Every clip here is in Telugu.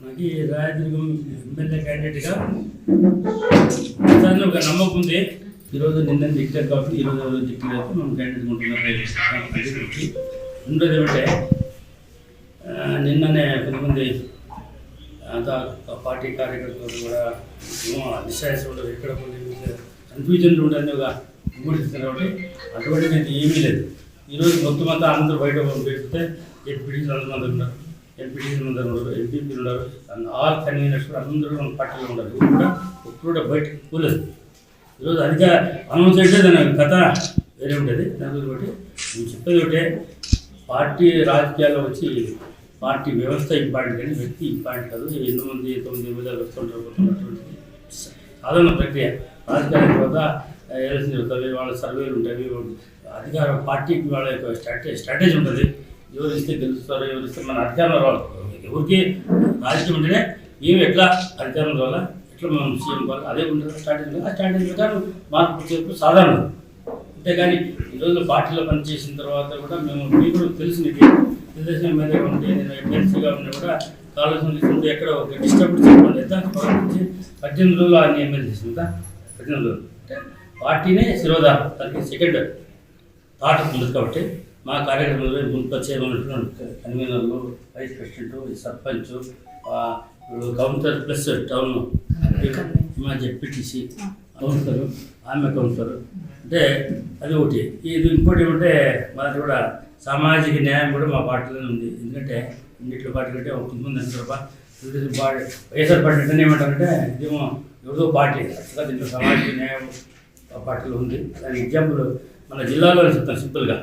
మనకి రాయదుర్గం ఎమ్మెల్యే క్యాండిడేట్గా తను ఒక నమ్మకం ఉంది. ఈరోజు నిన్న డిక్లేర్ కాబట్టి ఈరోజు డిక్లేర్ అయితే మనం క్యాండిడేట్ ఉంటున్నాం రెండోది ఏమంటే నిన్ననే కొంతమంది అంతా పార్టీ కార్యకర్తలు కూడా ఏమో ఉండదు ఎక్కడ కొన్ని కన్ఫ్యూజన్ ఉండని ఒక విమర్శిస్తున్నారు కాబట్టి అటువంటిది ఏమీ లేదు. ఈరోజు మొత్తం అంతా అందరూ బయట పెడితే ఎప్పుడు అందరూ ఉన్నారు. ఎంపీడీసీలు అందరూ ఉన్నారు ఎంపీపీలు ఉన్నారు ఆల్ కన్వీనర్స్ అందరూ మన పార్టీలో ఉన్నారు కూడా ఒక్కరు కూడా బయటకు పోలేదు ఈరోజు అధిక అనౌన్స్ చేస్తే దాని కథ వేరే ఉంటుంది దాని ఒకటి. నేను చెప్పేది ఒకటే. పార్టీ రాజకీయాల్లో వచ్చి పార్టీ వ్యవస్థ ఇంపార్టెంట్ కానీ వ్యక్తి ఇంపార్టెంట్ కాదు. ఎన్నో మంది తొమ్మిది ఎనిమిది వస్తుంటారు. పోతుంటారు సాధారణ ప్రక్రియ. రాజకీయాల తర్వాత ఎలక్షన్ జరుగుతుంది వాళ్ళ సర్వేలు ఉంటాయి. అధికార పార్టీకి వాళ్ళ యొక్క స్ట్రాటజీ స్ట్రాటజీ ఉంటుంది. ఎవరు ఇస్తే గెలుస్తారు ఎవరు మన అధికారంలో రావాలి. ఎవరికి రాజకీయం ఉంటేనే మేము ఎట్లా అధికారం రావాలా ఎట్లా మనం సీఎం కావాలి అదే ఉంటుంది స్టార్టింగ్ ఆ స్ట్రాటజీ ప్రకారం మార్పు చెప్పు సాధారణం. అంతేగాని ఈరోజు పార్టీలో పనిచేసిన తర్వాత కూడా మేము మీకు తెలిసిన తెలుసు తెలుగుదేశం ఉంటే నేను ఎమ్మెల్సీగా ఉన్నా కూడా కాలుష్యం తీసుకుంటే ఎక్కడ ఒక డిస్టర్బెన్స్ చెప్పండి ఎంత నుంచి పద్దెనిమిది రోజులు ఆయన ఎమ్మెల్యే చేసిందా పద్దెనిమిది రోజులు. అంటే పార్టీనే శిరోధారం దానికి సెకండ్ థాట్ ఉంది కాబట్టి. మా కార్యక్రమంలో ముందుకొచ్చే ఉన్నటువంటి కన్వీనర్లు vice president sarpanch counter councillor plus town మా జెడ్పీటీసీ కౌన్సిలర్ ఆమె కౌన్సిలర్ అంటే అది ఒకటి. ఇది ఇంకోటి ఏమంటే మాది కూడా సామాజిక న్యాయం కూడా మా పార్టీలోనే ఉంది. ఎందుకంటే అన్నింటిలో పార్టీ కంటే ఒక ముందు అంటారు తెలుగుదేశం పార్టీ వైఎస్ఆర్ పార్టీ అంటే ఏమంటారంటే ఇదేమో ఎవరిదో పార్టీ అసలు దీంట్లో సామాజిక న్యాయం ఆ పార్టీలో ఉంది. దాని ఎగ్జాంపుల్ మన జిల్లాలో చెప్తాను సింపుల్గా.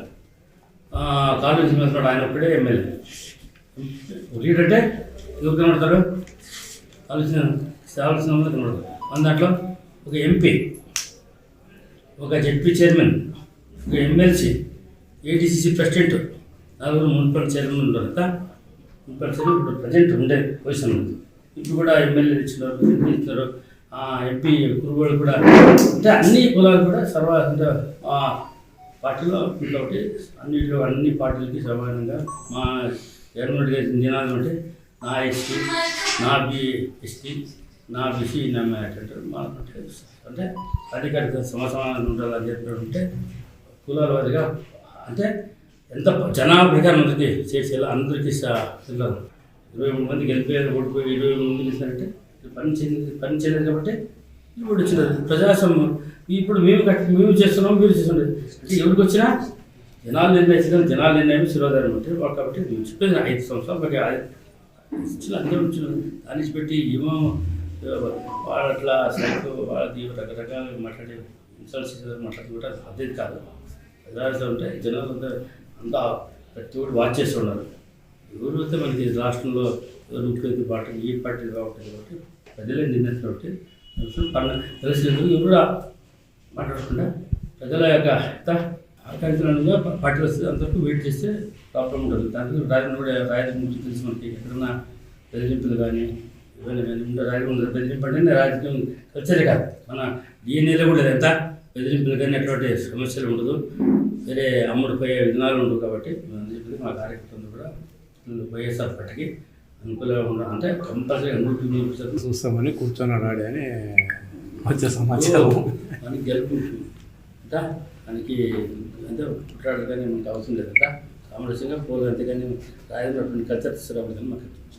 కాలేజ్ సింహేశ్వరరావు ఆయన ఒక్కడే ఎమ్మెల్యే. లీడ్ అంటే ఎవరు కనబడతారు? కావాల్సిన కావాల్సిన కనబడతారు. మన దాంట్లో ఒక ఎంపీ ఒక జెడ్పీ చైర్మన్ ఒక ఎమ్మెల్సీ ఏటీసీసీ ప్రెసిడెంట్ నలుగురు మున్సిపల్ చైర్మన్ ఉంటారు కదా మున్సిపల్ చైర్మన్ ఇప్పుడు ప్రజెంట్ ఉండే పొజిషన్ ఉంది. ఇప్పుడు కూడా ఎమ్మెల్యే ఇచ్చినారు ఎంపీ ఇచ్చినారు. ఆ ఎంపీ కురుగోళ్ళు కూడా అంటే అన్ని కులాలు కూడా సర్వ పార్టీలో ఇంకొకటి అన్నింటిలో అన్ని పార్టీలకి సమానంగా మా జగన్మోహన్ గారి నినాదం అంటే నా ఎస్టీ నా బి ఎస్టీ నా బీసీ నా మ్యాట్ అంటే అధికారిక సమసమానంగా ఉండాలని చెప్పినట్టు కులాల వారిగా అంటే ఎంత జనాభా అందరికీ చేసేలా అందరికీ స- పిల్లలు. ఇరవై మూడు మందికి వెళ్ళిపోయారు ఓడిపోయి ఇరవై మూడు మందికి ఇస్తారంటే పని చేయలేదు పని చేయలేదు కాబట్టి ఇప్పుడు వచ్చినది ప్రజాస్వామ్యం ఇప్పుడు మేము కట్టి మేము చేస్తున్నాం మీరు చేస్తున్నారు. ఎవరికి వచ్చినా జనాలు నిర్ణయించడం జనాలు నిర్ణయం శిరోధారం అంటే కాబట్టి మేము చెప్పేది ఐదు సంవత్సరాలు మరి ఇచ్చిన అందరూ ఇచ్చిన దాన్ని పెట్టి ఏమో వాళ్ళు అట్లా సైకో వాళ్ళది రకరకాల మాట్లాడే ఇన్సల్ట్స్ మాట్లాడి కూడా అదే కాదు. ప్రజాస్వామ్యం ఉంటే జనాలు అంతా అంతా ప్రతి ఒక్కటి వాచ్ చేస్తున్నారు ఎవరు అయితే మనకి రాష్ట్రంలో ఎవరు పార్టీ ఏ పార్టీ కాబట్టి కాబట్టి ప్రజలే నిర్ణయిస్తారు కాబట్టి తెలుసు ఎవరు మాట్లాడకుండా ప్రజల యొక్క హిత ఆకాంక్షలుగా పార్టీ వస్తే అంతవరకు వెయిట్ చేస్తే ప్రాబ్లం ఉండదు. దానికి రాజధాని కూడా రాజధాని గురించి తెలిసి మనకి. ఎక్కడన్నా బెదిరింపులు కానీ ఇవన్నీ కానీ బెదిరింపు అంటే రాజకీయం కల్చరే కాదు. మన డిఎన్ఏలో కూడా ఎంత? బెదిరింపులు కానీ ఎటువంటి సమస్యలు ఉండదు. వేరే అమ్ముడుపోయే విధానాలు ఉండవు కాబట్టి మా కార్యకర్తలు కూడా వైఎస్ఆర్ పార్టీకి అనుకూలంగా ఉండడం అంటే కంపల్సరీ చూస్తామని కూర్చొని ఆడే అని వచ్చే సమాచారం. మనకి గెలుపు అంతా మనకి అంటే పుట్టాడు కానీ మనకు అవసరం లేదు అంతా సామరస్యంగా పోదు అంతేగాని రాయనటువంటి కల్చర్ తీసుకురావడం మాకు